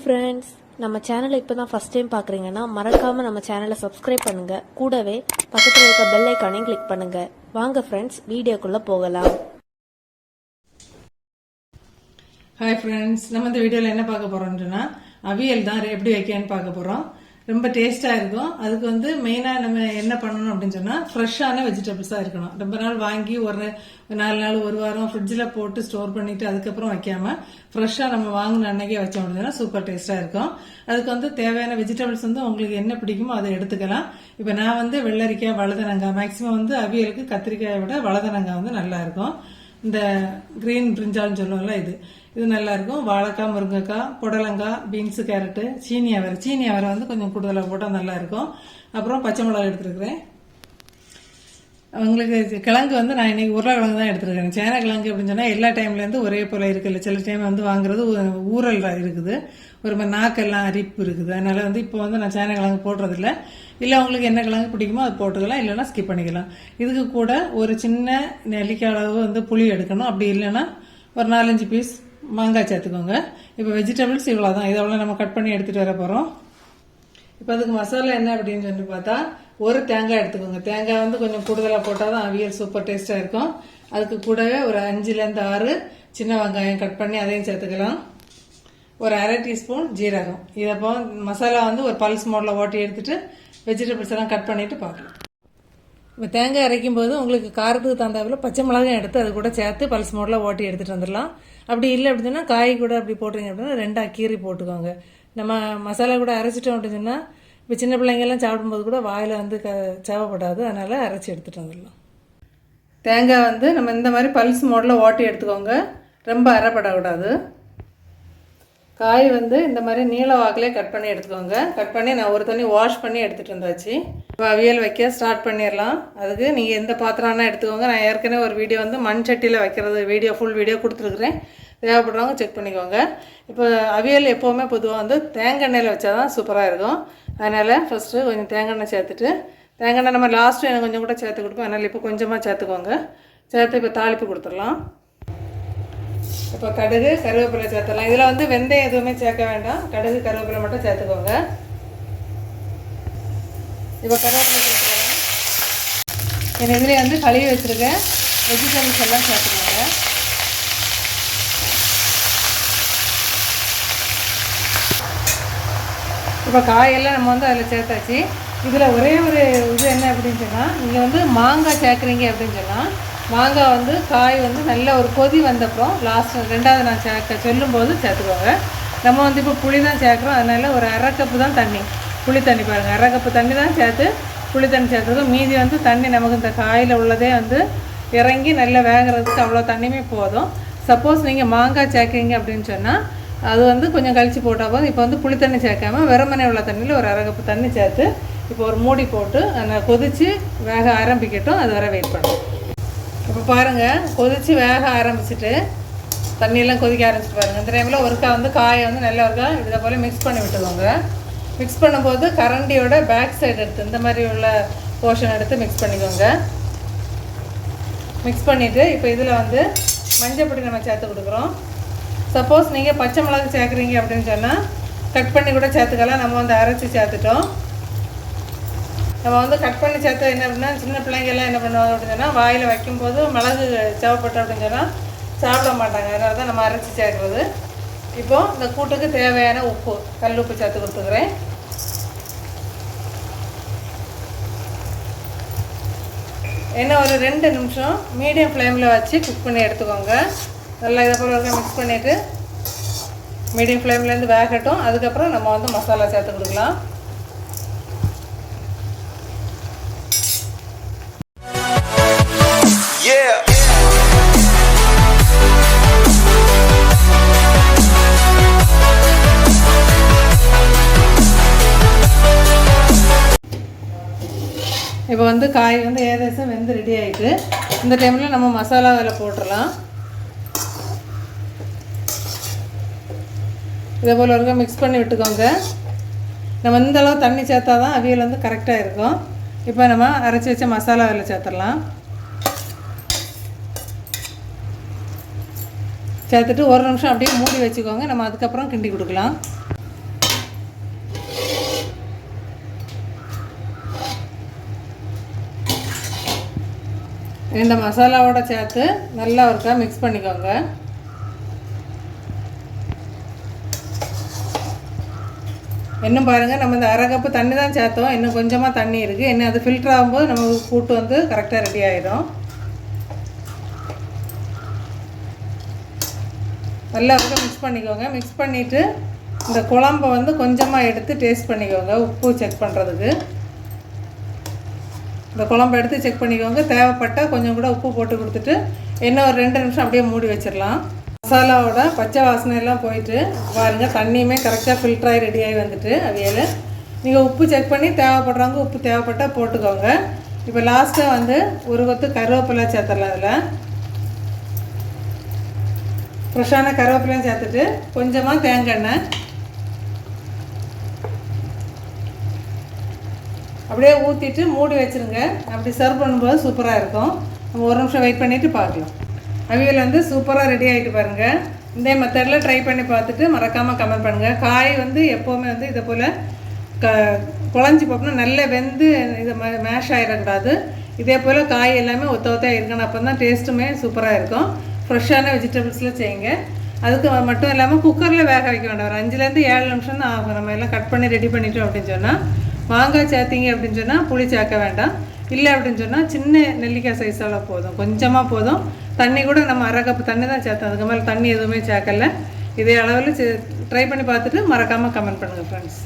Friends நம்ம சேனலை இப்போ தான் ஃபஸ்ட் டைம் பார்க்குறீங்கன்னா மறக்காமல் நம்ம சேனலை சப்ஸ்கிரைப் பண்ணுங்கள் கூடவே பக்கத்தில் இருக்க பெல் ஐக்கானையும் கிளிக் பண்ணுங்கள் வாங்க ஃப்ரெண்ட்ஸ் வீடியோக்குள்ளே போகலாம். ஹாய் ஃப்ரெண்ட்ஸ் நம்ம இந்த வீடியோவில் என்ன பார்க்க போகிறோம்னா அவியல் தான் எப்படி வைக்கன்னு பார்க்க போகிறோம் ரொம்ப டேஸ்ட்டாக இருக்கும். அதுக்கு வந்து மெயினாக நம்ம என்ன பண்ணணும் அப்படின்னு சொன்னால் ஃப்ரெஷ்ஷான வெஜிடபிள்ஸாக இருக்கணும். ரொம்ப நாள் வாங்கி ஒரு நாலு நாள் ஒரு வாரம் ஃப்ரிட்ஜில் போட்டு ஸ்டோர் பண்ணிட்டு அதுக்கப்புறம் வைக்காம ஃப்ரெஷ்ஷாக நம்ம வாங்கின அன்னைக்கே வச்சோம் அப்படின்னா சூப்பர் டேஸ்ட்டாக இருக்கும். அதுக்கு வந்து தேவையான வெஜிடபிள்ஸ் வந்து உங்களுக்கு என்ன பிடிக்குமோ அதை எடுத்துக்கலாம். இப்போ நான் வந்து வெள்ளரிக்காய் வழுதனங்காய் மேக்ஸிமம் வந்து அவியலுக்கு கத்திரிக்காயை விட வழுதனங்காய் வந்து நல்லா இருக்கும். இந்த கிரீன் பிரிஞ்சால்னு சொல்லுவோம்ல இது. இது நல்லா இருக்கும். வாழைக்காய் முருங்கைக்காய் புடலங்காய் பீன்ஸு கேரட்டு சீனி அவரை சீனி அவரை வந்து கொஞ்சம் கூடுதலாக போட்டால் நல்லா இருக்கும். அப்புறம் பச்சை மிளகா எடுத்துருக்குறேன். உங்களுக்கு கிழங்கு வந்து நான் இன்னைக்கு உருளைக்கிழங்கு தான் எடுத்துருக்கேன். சேன கிழங்கு அப்படின்னு சொன்னால் எல்லா டைம்லேருந்து ஒரே போல் இருக்குல்ல. சில டைம் வந்து வாங்குறது ஊரல் ஊறல் இருக்குது. ஒரு மாதிரி நாக்கெல்லாம் அரிப்பு இருக்குது. அதனால வந்து இப்போ வந்து நான் சேன கிழங்கு போடுறதில்ல. இல்லை உங்களுக்கு என்ன கிழங்கு பிடிக்குமோ அது போட்டுக்கலாம். இல்லைன்னா ஸ்கிப் பண்ணிக்கலாம். இதுக்கு கூட ஒரு சின்ன நெல்லிக்காய் அளவு வந்து புளி எடுக்கணும். அப்படி இல்லைன்னா ஒரு நாலஞ்சு பீஸ் மாங்காய் சேர்த்துக்கோங்க. இப்போ வெஜிடபிள்ஸ் இவ்வளோ தான் இதெல்லாம் நம்ம கட் பண்ணி எடுத்துகிட்டு வர போகிறோம் இப்போ அதுக்கு மசாலா என்ன அப்படின்னு சொல்லி பார்த்தா ஒரு தேங்காய் எடுத்துக்கோங்க. தேங்காய் வந்து கொஞ்சம் கூடுதலாக போட்டால் தான் அவியல் சூப்பர் டேஸ்ட்டாக இருக்கும். அதுக்கு கூடவே ஒரு அஞ்சுலேருந்து ஆறு சின்ன வெங்காயம் கட் பண்ணி அதையும் சேர்த்துக்கலாம். ஒரு அரை டீஸ்பூன் ஜீரகம். இதை போ மசாலா வந்து ஒரு பல்ஸ் மோடில் ஓட்டி எடுத்துகிட்டு வெஜிடபிள்ஸ் எல்லாம் கட் பண்ணிவிட்டு பார்க்கலாம். இப்போ தேங்காய் அரைக்கும் போது உங்களுக்கு காரத்துக்கு தகுந்தாப்பில் பச்சை மிளகாய் எடுத்து அது கூட சேர்த்து பல்ஸ் மோடில் ஓட்டி எடுத்துகிட்டு வந்துடலாம். அப்படி இல்லை அப்படின்னா காய் கூட அப்படி போட்டுறீங்க அப்படின்னா ரெண்டாக கீரி போட்டுக்கோங்க. நம்ம மசாலா கூட அரைச்சிட்டோம் அப்படின்னு சொன்னால் இப்போ சின்ன பிள்ளைங்கெல்லாம் சாப்பிடும்போது கூட வாயில் வந்து க தேவைப்படாது அதனால் அரைச்சி எடுத்துகிட்டு வந்துடலாம். தேங்காய் வந்து நம்ம இந்த மாதிரி பல்ஸ் மோடில் ஓட்டி எடுத்துக்கோங்க. ரொம்ப அரைப்படக்கூடாது. காய் வந்து இந்த மாதிரி நீள வாக்கிலே கட் பண்ணி எடுத்துக்கோங்க. கட் பண்ணி நான் ஒரு தண்ணி வாஷ் பண்ணி எடுத்துகிட்டு வந்தாச்சு. இப்போ அவியல் வைக்க ஸ்டார்ட் பண்ணிடலாம். அதுக்கு நீங்கள் எந்த பாத்திரம்னா எடுத்துக்கோங்க. நான் ஏற்கனவே ஒரு வீடியோ வந்து மண் சட்டியில் வைக்கிறது வீடியோ ஃபுல் வீடியோ கொடுத்துருக்குறேன். தேவைப்படுறவங்க செக் பண்ணிக்கோங்க. இப்போ அவியல் எப்போவுமே பொதுவாக வந்து தேங்காய் எண்ணெயில் வச்சா தான் சூப்பராக இருக்கும். அதனால் ஃபஸ்ட்டு கொஞ்சம் தேங்காய் எண்ணெய் சேர்த்துட்டு தேங்காய் எண்ணெய் நம்ம லாஸ்ட்டு எனக்கு கொஞ்சம் கூட சேர்த்து கொடுப்போம். அதனால் இப்போ கொஞ்சமாக சேர்த்துக்கோங்க. சேர்த்து இப்போ தாளிப்பு கொடுத்துடலாம். இப்போ கடுகு கருவேப்பிலை சேர்த்துடலாம். இதில் வந்து வெந்தயம் எதுவுமே சேர்க்க வேண்டாம். கடுகு கருவேப்பிலை மட்டும் சேர்த்துக்கோங்க. இப்போ கருவேப்பிலை சேர்த்துக்கோங்க. என் இதில் வந்து கழுவி வச்சுருக்கேன் வெஜிடபிள்ஸ் எல்லாம் சேர்த்துக்கோங்க. இப்போ காயெல்லாம் நம்ம வந்து அதில் சேர்த்தாச்சு. இதில் ஒரே ஒரு இது என்ன அப்படின்னு சொன்னால் நீங்கள் வந்து மாங்காய் சேர்க்குறீங்க அப்படின்னு சொன்னால் மாங்காய் வந்து காய் வந்து நல்ல ஒரு கொதி வந்தப்புறம் லாஸ்ட் ரெண்டாவது நான் சேர்க்க சொல்லும்போது சேர்த்துக்கோங்க. நம்ம வந்து இப்போ புளி தான் சேர்க்குறோம். அதனால ஒரு அரை கப்பு தான் தண்ணி. புளி தண்ணி பாருங்கள் அரை கப்பு தண்ணி தான் சேர்த்து புளி தண்ணி சேர்த்துருக்கோம். மீதி வந்து தண்ணி நமக்கு இந்த காயில் உள்ளதே வந்து இறங்கி நல்லா வேகிறதுக்கு அவ்வளோ தண்ணியுமே போதும். சப்போஸ் நீங்கள் மாங்காய் சேர்க்குறீங்க அப்படின்னு சொன்னால் அது வந்து கொஞ்சம் கழித்து போட்டால் போதும். இப்போ வந்து புளி தண்ணி சேர்க்காம வெறுமனே உள்ள தண்ணியில் ஒரு அரகப்பு தண்ணி சேர்த்து இப்போ ஒரு மூடி போட்டு அந்த கொதித்து வேக ஆரம்பிக்கட்டும். அது வரை வெயிட் பண்ணும். இப்போ பாருங்கள் கொதித்து வேக ஆரம்பிச்சிட்டு தண்ணியெல்லாம் கொதிக்க ஆரம்பிச்சிட்டு பாருங்கள் இந்த டைமில் ஒருக்கா வந்து காயை வந்து நல்லா ஒருக்கா இதை போல் மிக்ஸ் பண்ணி விட்டுக்கோங்க. மிக்ஸ் பண்ணும்போது கரண்டியோட பேக் சைடு எடுத்து இந்த மாதிரி உள்ள போர்ஷன் எடுத்து மிக்ஸ் பண்ணிக்கோங்க. மிக்ஸ் பண்ணிவிட்டு இப்போ இதில் வந்து மஞ்சள் பொடி நம்ம சேர்த்து கொடுக்குறோம். சப்போஸ் நீங்கள் பச்சை மிளகு சேர்க்குறீங்க அப்படின்னு சொன்னால் கட் பண்ணி கூட சேர்த்துக்கலாம். நம்ம வந்து அரைச்சி சேர்த்துட்டோம். நம்ம வந்து கட் பண்ணி சேர்த்து என்ன அப்படின்னா சின்ன பிள்ளைங்கள்லாம் என்ன பண்ணுவாங்க அப்படின்னு சொன்னால் வாயில் வைக்கும்போது மிளகு சேவைப்பட்டோம் அப்படின்னு சொன்னால் சாப்பிட மாட்டாங்க. அதனால தான் நம்ம அரைச்சி சேர்க்குறது. இப்போது இந்த கூட்டுக்கு தேவையான உப்பு கல் உப்பு சேர்த்து கொடுத்துக்கிறேன். என்ன ஒரு ரெண்டு நிமிஷம் மீடியம் ஃப்ளேமில் வச்சு குக் பண்ணி எடுத்துக்கோங்க. நல்லா இதை போல் இருக்க மிக்ஸ் பண்ணிவிட்டு மீடியம் ஃப்ளேம்லேருந்து வேகட்டும். அதுக்கப்புறம் நம்ம வந்து மசாலா சேர்த்து கொடுக்கலாம். இப்போ வந்து காய் வந்து ஏகദേശம் வெந்து ரெடி ஆகிட்டு இந்த டைமில் நம்ம மசாலா அதில் போட்டுடலாம் இதே போல் இருக்க மிக்ஸ் பண்ணி விட்டுக்கோங்க. நம்ம இந்தளவு தண்ணி சேர்த்தா தான் அவியல் வந்து கரெக்டாக இருக்கும். இப்போ நம்ம அரைச்சி வச்ச மசாலா அதில் சேர்த்துடலாம். சேர்த்துட்டு ஒரு நிமிஷம் அப்படியே மூடி வச்சுக்கோங்க. நம்ம அதுக்கப்புறம் கிண்டி கொடுக்கலாம். இந்த மசாலாவோட சேர்த்து நல்லா ஒருக்கா மிக்ஸ் பண்ணிக்கோங்க. இன்னும் பாருங்கள் நம்ம இந்த அரை கப்பு தண்ணி தான் சேர்த்தோம். இன்னும் கொஞ்சமாக தண்ணி இருக்குது இன்னும் அது ஃபில்டர் ஆகும்போது நம்ம கூட்டு வந்து கரெக்டாக ரெடி ஆகிடும் நல்லா வந்து மிக்ஸ் பண்ணிக்கோங்க. மிக்ஸ் பண்ணிவிட்டு இந்த குழம்ப வந்து கொஞ்சமாக எடுத்து டேஸ்ட் பண்ணிக்கோங்க. உப்பு செக் பண்ணுறதுக்கு இந்த குழம்பு எடுத்து செக் பண்ணிக்கோங்க. தேவைப்பட்டால் கொஞ்சம் கூட உப்பு போட்டு கொடுத்துட்டு இன்னும் ஒரு ரெண்டு நிமிஷம் அப்படியே மூடி வச்சிடலாம். மசாலாவோட பச்சை வாசனை எல்லாம் போயிட்டு பாருங்கள் தண்ணியுமே கரெக்டாக ஃபில்டர் ஆகி ரெடி ஆகி வந்துட்டு அவியல். நீங்கள் உப்பு செக் பண்ணி தேவைப்படுறவங்க உப்பு தேவைப்பட்டால் போட்டுக்கோங்க. இப்போ லாஸ்ட்டாக வந்து ஒரு கொத்து கருவேப்பிலை சேர்த்துடலாம் அதில். ஃப்ரெஷ்ஷான கருவேப்பிலையும் சேர்த்துட்டு கொஞ்சமாக தேங்காய் எண்ணெய். அப்படியே ஊற்றிட்டு மூடி வச்சிருங்க. அப்படி சர்வ் பண்ணும்போது சூப்பராக இருக்கும். நம்ம ஒரு நிமிஷம் வெயிட் பண்ணிவிட்டு பார்க்கலாம். அவியல் வந்து சூப்பராக ரெடி ஆகிட்டு பாருங்கள் இந்த மெத்தடில் ட்ரை பண்ணி பார்த்துட்டு மறக்காமல் கமெண்ட் பண்ணுங்கள் காய் வந்து எப்போவுமே வந்து இதை போல் க குழஞ்சி போகணும் நல்லா வெந்து இது மேஷ் ஆகிடக்கூடாது இதே போல் காய் எல்லாமே ஒத்த ஒத்தா இருக்கணும். அப்போ தான் டேஸ்ட்டுமே சூப்பராக இருக்கும். ஃப்ரெஷ்ஷான வெஜிடபிள்ஸில் செய்யுங்க. அதுக்கு மட்டும் இல்லாமல் குக்கரில் வேக வைக்க வேண்டாம். ஒரு அஞ்சுலேருந்து ஏழு நிமிஷம் தான் ஆகும். நம்ம எல்லாம் கட் பண்ணி ரெடி பண்ணிட்டோம் அப்படின்னு சொன்னால் மாங்காய் சேர்த்திங்க அப்படின்னு சொன்னால் புளி சேர்க்க வேண்டாம். இல்லை அப்படின்னு சொன்னால் சின்ன நெல்லிக்காய் சைஸால் போதும். கொஞ்சமாக போதும். தண்ணி கூட நம்ம அரை கப்பு தண்ணி தான் சேர்த்தோம். அதுக்கு மேலே தண்ணி எதுவுமே சேர்க்கல. இதே அளவில் ட்ரை பண்ணி பார்த்துட்டு மறக்காமல் கமெண்ட் பண்ணுங்கள் ஃப்ரெண்ட்ஸ்